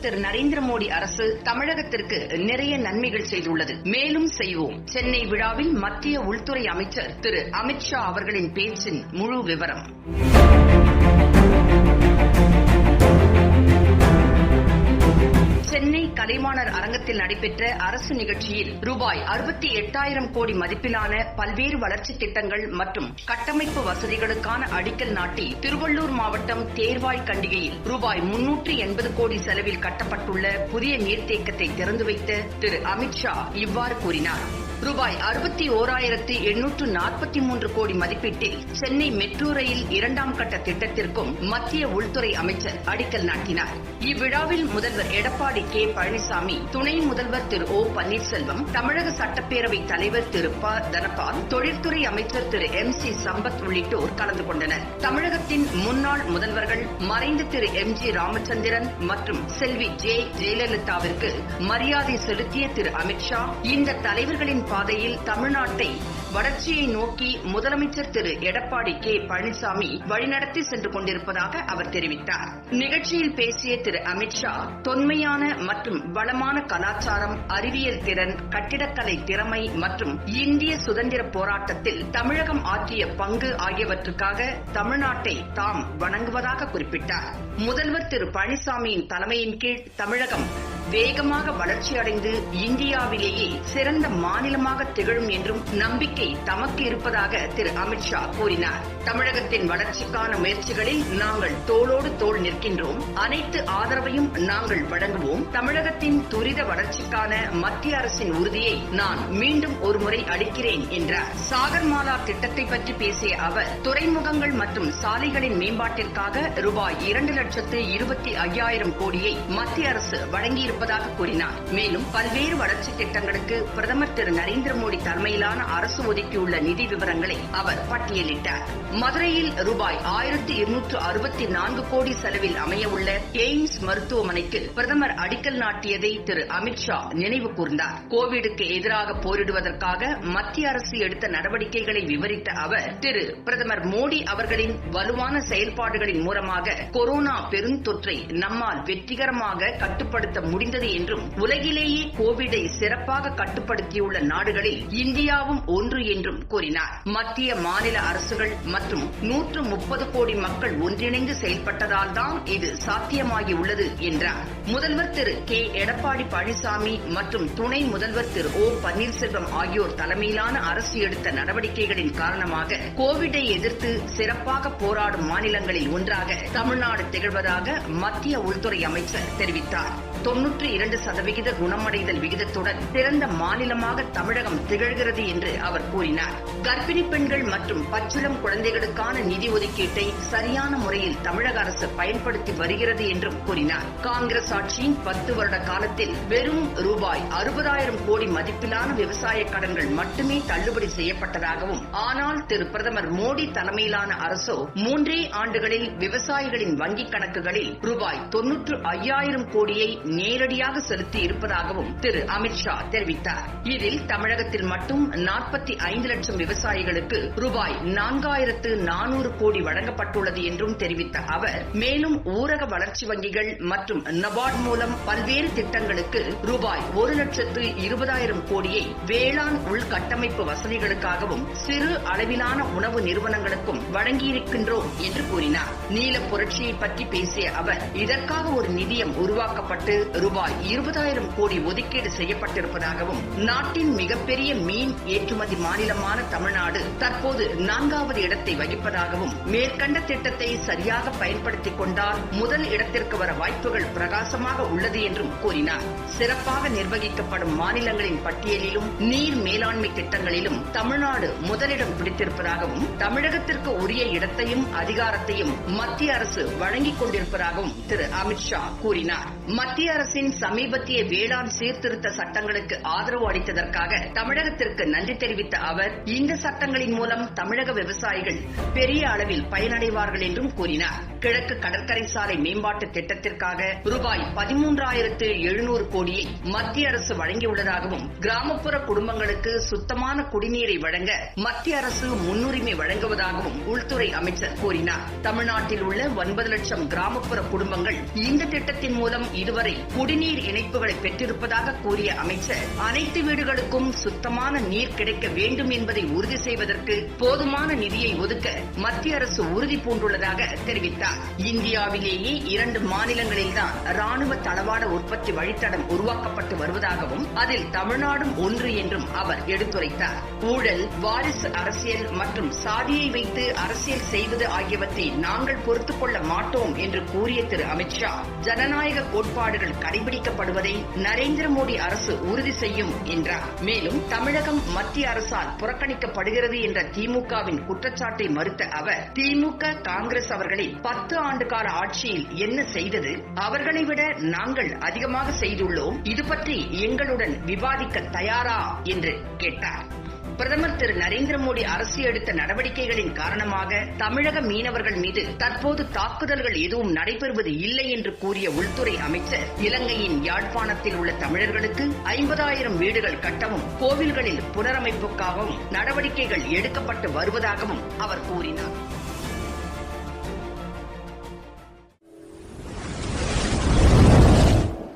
திரு நரேந்திர மோடி அரசு தமிழகத்திற்கு நிறைய நன்மைகள் செய்துள்ளது. மேலும் செய்வோம். சென்னை விழாவில் மத்திய உள்துறை அமைச்சர் திரு அமித்ஷா அவர்களின் பேச்சின் முழு விவரம். சென்னை கலைமானர் அரங்கத்தில் நடைபெற்ற அரசு நிகழ்ச்சியில் ரூபாய் அறுபத்தி எட்டாயிரம் கோடி மதிப்பிலான பல்வேறு வளர்ச்சித் திட்டங்கள் மற்றும் கட்டமைப்பு வசதிகளுக்கான அடிக்கல் நாட்டி திருவள்ளூர் மாவட்டம் தேர்வாய் கண்டிகையில் ரூபாய் முன்னூற்று எண்பது கோடி செலவில் கட்டப்பட்டுள்ள புதிய நீர்த்தேக்கத்தை திறந்து வைத்த திரு அமித்ஷா இவ்வாறு கூறினார். ரூபாய் அறுபத்தி ஓராயிரத்தி எண்ணூற்று நாற்பத்தி மூன்று கோடி மதிப்பீட்டில் சென்னை மெட்ரோ ரயில் இரண்டாம் கட்ட திட்டத்திற்கும் மத்திய உள்துறை அமைச்சர் அடிக்கல் நாட்டினார். இவ்விழாவில் முதல்வர் எடப்பாடி கே. பழனிசாமி துணை முதல்வர் திரு ஓ. பன்னீர்செல்வம் தமிழக சட்டப்பேரவை தலைவர் திரு ப. தனபால் தொழில்துறை அமைச்சர் திரு எம். சி. சம்பத் உள்ளிட்டோர் கலந்து கொண்டனர். தமிழகத்தின் முன்னாள் முதல்வர்கள் மறைந்த திரு எம். ஜி. ராமச்சந்திரன் மற்றும் செல்வி ஜே. ஜெயலலிதாவிற்கு மரியாதை செலுத்திய திரு அமித்ஷா இந்த தலைவர்களின் பாதையில் தமிழ்நாட்டை வளர்ச்சியை நோக்கி முதலமைச்சர் திரு. எடப்பாடி கே. பழனிசாமி வழிநடத்தி சென்று கொண்டிருப்பதாக அவர் தெரிவித்தார். நிகழ்ச்சியில் பேசிய திரு. அமித்ஷா தொன்மையான மற்றும் வளமான கலாச்சாரம் அறிவியல் திறன் கட்டிடக்கலை திறமை மற்றும் இந்திய சுதந்திர போராட்டத்தில் தமிழகம் ஆற்றிய பங்கு ஆகியவற்றுக்காக தமிழ்நாட்டை தாம் வணங்குவதாக குறிப்பிட்டார். முதல்வர் திரு. பழனிசாமியின் தலைமையின் கீழ் தமிழகம் வேகமாக வளர்ச்சியடைந்து இந்தியாவிலேயே சிறந்த மாநிலமாக திகழும் என்றும் நம்பிக்கை தமக்கு இருப்பதாக திரு அமித்ஷா கூறினார். தமிழகத்தின் வளர்ச்சிக்கான முயற்சிகளில் நாங்கள் தோளோடு தோள் நிற்கின்றோம். அனைத்து ஆதரவையும் நாங்கள் வழங்குவோம். தமிழகத்தின் துரித வளர்ச்சிக்கான மத்திய அரசின் உறுதியை நான் மீண்டும் ஒருமுறை அளிக்கிறேன் என்றார். சாகர்மாலா திட்டத்தை பற்றி பேசிய அவர் துறைமுகங்கள் மற்றும் சாலைகளின் மேம்பாட்டிற்காக ரூபாய் இரண்டு லட்சத்து இருபத்தி ஐயாயிரம் கோடியை மத்திய அரசு இருப்பதாக கூறினார். மேலும் பல்வேறு வளர்ச்சி திட்டங்களுக்கு பிரதமர் திரு நரேந்திர மோடி தலைமையிலான அரசு ஒதுக்கியுள்ள நிதி விவரங்களை அவர் பட்டியலிட்டார். மதுரையில் ரூபாய் ஆயிரத்தி இருநூற்று அறுபத்தி நான்கு கோடி செலவில் அமையவுள்ள எய்ம்ஸ் மருத்துவமனைக்கு பிரதமர் அடிக்கல் நாட்டியதை திரு அமித்ஷா நினைவு கூர்ந்தார். கோவிடுக்கு எதிராக போரிடுவதற்காக மத்திய அரசு எடுத்த நடவடிக்கைகளை விவரித்த அவர் திரு பிரதமர் மோடி அவர்களின் வலுவான செயல்பாடுகளின் மூலமாக கொரோனா பெருந்தொற்றை நம்மால் வெற்றிகரமாக கட்டுப்படுத்த முடியும் முடிந்தது என்றும் உலகிலேயே கோவிடை சிறப்பாக கட்டுப்படுத்தியுள்ள நாடுகளில் இந்தியாவும் ஒன்று என்றும் கூறினார். மத்திய மாநில அரசுகள் மற்றும் நூற்று முப்பது கோடி மக்கள் ஒன்றிணைந்து செயல்பட்டதால் தான் இது சாத்தியமாகியுள்ளது என்றார். முதல்வர் திரு கே. எடப்பாடி பழனிசாமி மற்றும் துணை முதல்வர் திரு ஓ. பன்னீர்செல்வம் ஆகியோர் தலைமையிலான அரசு எடுத்த நடவடிக்கைகளின் காரணமாக கோவிடை எதிர்த்து சிறப்பாக போராடும் மாநிலங்களில் ஒன்றாக தமிழ்நாடு திகழ்வதாக மத்திய உள்துறை அமைச்சர் தெரிவித்தார். தொன்னூற்றி இரண்டு சதவிகித குணமடைதல் விகிதத்துடன் சிறந்த மாநிலமாக தமிழகம் திகழ்கிறது என்று அவர் கூறினார். கர்ப்பிணி பெண்கள் மற்றும் பச்சிளம் குழந்தைகளுக்கான நிதி ஒதுக்கீட்டை சரியான முறையில் தமிழக அரசு பயன்படுத்தி வருகிறது என்றும் கூறினார். காங்கிரஸ் ஆட்சியின் பத்து வருட காலத்தில் வெறும் ரூபாய் அறுபதாயிரம் கோடி மதிப்பிலான விவசாய கடன்கள் மட்டுமே தள்ளுபடி செய்யப்பட்டதாகவும் ஆனால் திரு பிரதமர் மோடி தலைமையிலான அரசோ மூன்றே ஆண்டுகளில் விவசாயிகளின் வங்கிக் கணக்குகளில் ரூபாய் தொன்னூற்று ஐயாயிரம் கோடியை நேரடியாக செலுத்தி இருப்பதாகவும் திரு அமித்ஷா தெரிவித்தார். இதில் தமிழகத்தில் மட்டும் நாற்பத்தி ஐந்து லட்சம் விவசாயிகளுக்கு ரூபாய் நான்காயிரத்து நானூறு கோடி வழங்கப்பட்டுள்ளது என்றும் தெரிவித்த அவர் மேலும் ஊரக வளர்ச்சி வங்கிகள் மற்றும் நபார்ட் மூலம் பல்வேறு திட்டங்களுக்கு ரூபாய் ஒரு லட்சத்து இருபதாயிரம் கோடியை வேளாண் உள்கட்டமைப்பு வசதிகளுக்காகவும் சிறு அளவிலான உணவு நிறுவனங்களுக்கும் வழங்கியிருக்கின்றோம் என்று கூறினார். நீல புரட்சியை பற்றி பேசிய அவர் இதற்காக ஒரு நிதியம் உருவாக்கப்பட்டு ரூபாய் இருபதாயிரம் கோடி ஒதுக்கீடு செய்யப்பட்டிருப்பதாகவும் நாட்டின் மிகப்பெரிய மீன் ஏற்றுமதி மாநிலமான தமிழ்நாடு தற்போது நான்காவது இடத்தை வகிப்பதாகவும் மேற்கண்ட திட்டத்தை சரியாக பயன்படுத்திக் கொண்டால் முதல் இடத்திற்கு வர வாய்ப்புகள் பிரகாசமாக உள்ளது என்றும் கூறினார். சிறப்பாக நிர்வகிக்கப்படும் மாநிலங்களின் பட்டியலிலும் நீர் மேலாண்மை திட்டங்களிலும் தமிழ்நாடு முதலிடம் பிடித்திருப்பதாகவும் தமிழகத்திற்கு உரிய இடத்தையும் அதிகாரத்தையும் மத்திய அரசு வழங்கிக் கொண்டிருப்பதாகவும் திரு அமித்ஷா கூறினார். மத்திய அரசின் சமீபத்திய வேளாண் சீர்திருத்த சட்டங்களுக்கு ஆதரவு அளித்ததற்காக தமிழகத்திற்கு நன்றி தெரிவித்த அவர் இந்த சட்டங்களின் மூலம் தமிழக விவசாயிகள் பெரிய அளவில் பயனடைவார்கள் என்றும் கூறினார். கிழக்கு கடற்கரை சாலை மேம்பாட்டு திட்டத்திற்காக ரூபாய் பதிமூன்றாயிரத்து எழுநூறு கோடியை மத்திய அரசு வழங்கியுள்ளதாகவும் கிராமப்புற குடும்பங்களுக்கு சுத்தமான குடிநீரை வழங்க மத்திய அரசு முன்னுரிமை வழங்குவதாகவும் உள்துறை அமைச்சர் கூறினார். தமிழ்நாட்டில் உள்ள ஒன்பது லட்சம் கிராமப்புற குடும்பங்கள் இந்த திட்டத்தின் மூலம் இதுவரை குடிநீர் இணைப்புகளை பெற்றிருப்பதாக கூறிய அமைச்சர் அனைத்து வீடுகளுக்கும் சுத்தமான நீர் கிடைக்க வேண்டும் என்பதை உறுதி செய்வதற்கு போதுமான நிதியை ஒதுக்க மத்திய அரசு உறுதி பூண்டுள்ளதாக தெரிவித்தார். கூறினார் இந்தியாவிலேயே இரண்டு மாநிலங்களில்தான் ராணுவ தளவாட உற்பத்தி வழித்தடம் உருவாக்கப்பட்டு வருவதாகவும் அதில் தமிழ்நாடும் ஒன்று என்றும் அவர் எடுத்துரைத்தார். ஊழல் வாரிசு அரசியல் மற்றும் சாதியை வைத்து அரசியல் செய்வது ஆகியவற்றை நாங்கள் பொறுத்துக் கொள்ள மாட்டோம் என்று கூறிய திரு அமித்ஷா ஜனநாயக கோட்பாடுகள் கடைபிடிக்கப்படுவதை நரேந்திர மோடி அரசு உறுதி செய்யும் என்றார். மேலும் தமிழகம் மத்திய அரசால் புறக்கணிக்கப்படுகிறது என்ற திமுகவின் குற்றச்சாட்டை மறுத்த அவர் திமுக காங்கிரஸ் அவர்களை பத்து ஆண்டு கால ஆட்சியில் என்ன செய்தது? அவர்களை விட நாங்கள் அதிகமாக செய்துள்ளோம். இது பற்றி எங்களுடன் விவாதிக்க தயாரா? என்று கேட்டார். பிரதமர் திரு நரேந்திர மோடி அரசு எடுத்த நடவடிக்கைகளின் காரணமாக தமிழக மீனவர்கள் மீது தற்போது தாக்குதல்கள் எதுவும் நடைபெறுவது இல்லை என்று கூறிய உள்துறை அமைச்சர் இலங்கையின் யாழ்ப்பாணத்தில் உள்ள தமிழர்களுக்கு ஐம்பதாயிரம் வீடுகள் கட்டவும் கோவில்களில் புனரமைப்புக்காகவும் நடவடிக்கைகள் எடுக்கப்பட்டு வருவதாகவும் அவர் கூறினார்.